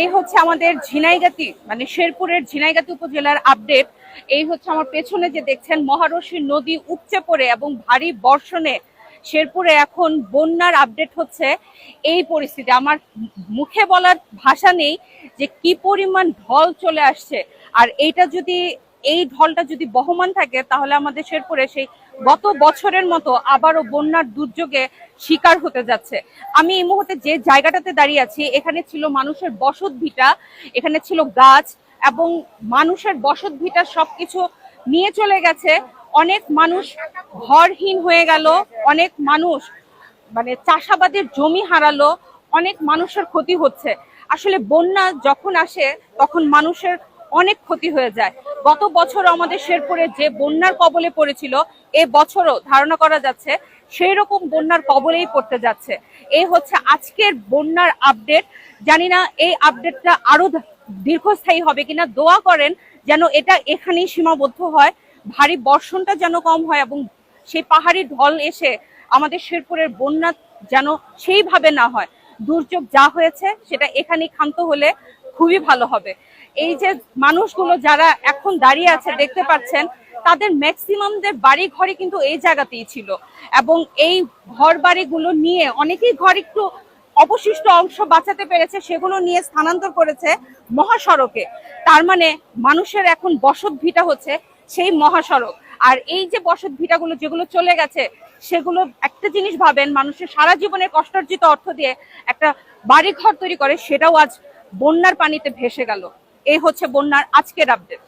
এই হচ্ছে আমাদের ঝিনাইগাতি মানে শেরপুরের ঝিনাইগাতি উপজেলার আপডেট এই হচ্ছে আমার পেছনে যে দেখছেন মহারশী নদী উপচে পড়ে এবং ভারী বর্ষণে শেরপুরে এখন বন্যার আপডেট হচ্ছে এই পরিস্থিতি। আমার মুখে বলার ভাষা নেই যে কি পরিমাণ ঢল চলে আসছে। আর এইটা যদি এই ঢলটা যদি বহমান থাকে, তাহলে আমাদের শেরপুরে সেই গত বছরের মতো আবারও বন্যার দুর্যোগে শিকার হতে যাচ্ছে। আমি এই মুহূর্তে যে জায়গাটাতে দাঁড়িয়ে আছি, এখানে ছিল মানুষের বসত ভিটা, এখানে ছিল গাছ এবং মানুষের বসত ভিটা সবকিছু নিয়ে চলে গেছে। অনেক মানুষ ঘরহীন হয়ে গেল, অনেক মানুষ মানে চাষাবাদের জমি হারালো, অনেক মানুষের ক্ষতি হচ্ছে। আসলে বন্যা যখন আসে, তখন মানুষের অনেক ক্ষতি হয়ে যায়। গত বছর আমাদের শেরপুরে যে বন্যার কবলে পড়েছিল, এ বছরও ধারণা করা যাচ্ছে সেই রকম বন্যার কবলেই পড়তে যাচ্ছে। এই হচ্ছে আজকের বন্যার আপডেট জানি না এই আপডেটটা আরও দীর্ঘস্থায়ী হবে কিনা। দোয়া করেন যেন এটা এখানেই সীমাবদ্ধ হয়। ভারী বর্ষণটা যেন কম হয় এবং সেই পাহাড়ি ঢল এসে আমাদের শেরপুরের বন্যা যেন সেইভাবে না হয়। দুর্যোগ যা হয়েছে, সেটা এখানে ক্ষান্ত হলে খুবই ভালো হবে। এই যে মানুষগুলো যারা এখন দাঁড়িয়ে আছে, দেখতে পাচ্ছেন, তাদের ম্যাক্সিমামদের বাড়ি ঘরে কিন্তু এই জায়গাতেই ছিল। এবং এই ঘর বাড়িগুলো নিয়ে অনেকেই ঘর একটু অবশিষ্ট অংশ বাঁচাতে পেরেছে, সেগুলো নিয়ে স্থানান্তর করেছে মহাসড়কে। তার মানে মানুষের এখন বসত ভিটা হচ্ছে সেই মহাসড়ক। আর এই যে বসত ভিটাগুলো যেগুলো চলে গেছে, সেগুলো একটা জিনিস ভাবেন মানুষের সারা জীবনের কষ্টার্জিত অর্থ দিয়ে একটা বাড়ি ঘর তৈরি করে, সেটাও আজ বন্যার পানিতে ভেসে গেল। এই হচ্ছে বন্যার আজকের আপডেট